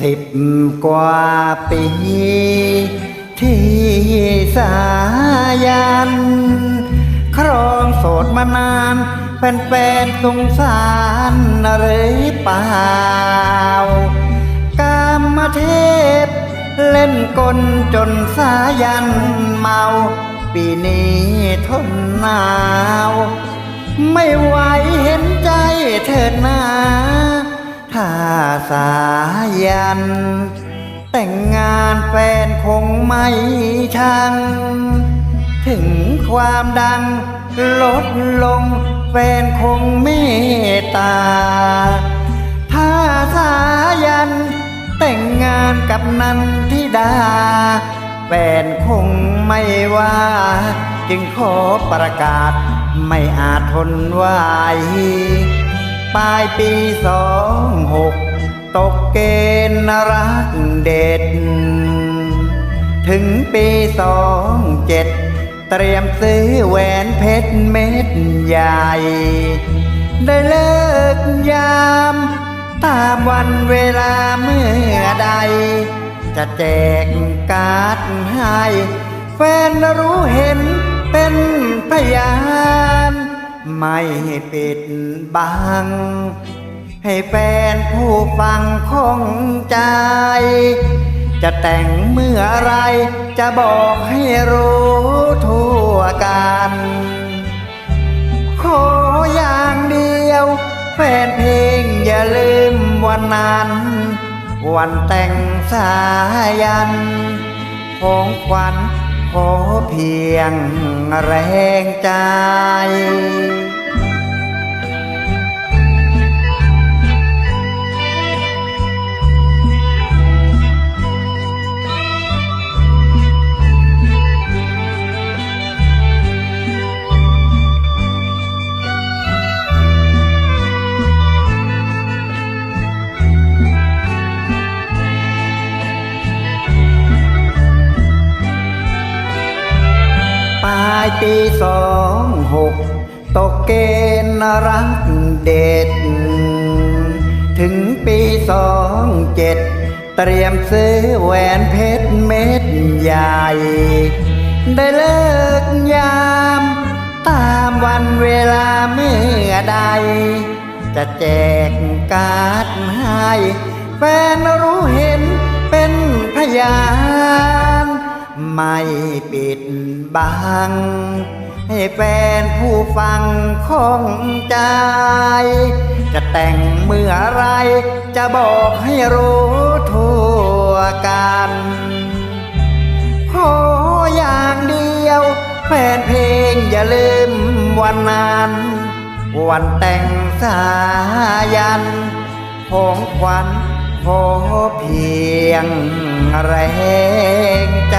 สิบกว่าปี ที่สายัน ครองโสดมานานเป็นแฟนๆสงสารหรือเปล่ากามเทพ เล่นกลจนสายันเมา ปีนี้ทนหนาว ไม่ไหวเห็นใจเถิดนาถ้าสา ยัน แต่งงานแฟนคงไม่ชัง ถึงความดังลดลง แฟนคงเมตตา ถ้าสายัน แต่งงานกับนันทิดา แฟนคงไม่ว่า จึงขอประกาศไม่อาจทนไหวปลายปีสองหก ตกเกณฑ์รักเด็ด ถึงปีสองเจ็ด เตรียมซื้อแหวนเพชรเม็ดใหญ่ ได้เลิกยาม ตามวันเวลาเมื่อใด จะแจกการ์ดให้ แฟนรู้เห็นเป็นพยาน ไม่ปิดบัง ให้แฟนผู้ฟังคงใจ จะแต่งเมื่อไรจะบอกให้รู้ทั่วกัน ขออย่างเดียว แฟนเพลงอย่าลืมวันนั้น วันแต่งสายัน ของขวัญขอเพียงแรงใจ ปีสองหกตกเกณฑ์รักเด็ด ถึงปีสองเจ็ดเตรียมซื้อแหวนเพชรเม็ดใหญ่ ได้เลิกยาม ตามวันเวลาเมื่อใด จะแจกการ์ดให้แฟนรู้เห็ ไม่ปิดบัง ให้แฟนผู้ฟังคงใจ จะแต่งเมื่อไร จะบอกให้รู้ทั่วกันขออย่างเดียว แฟนเพลงอย่าลืมวันนั้น วันแต่งสายัน ของขวัญขอเพียงแรงใจ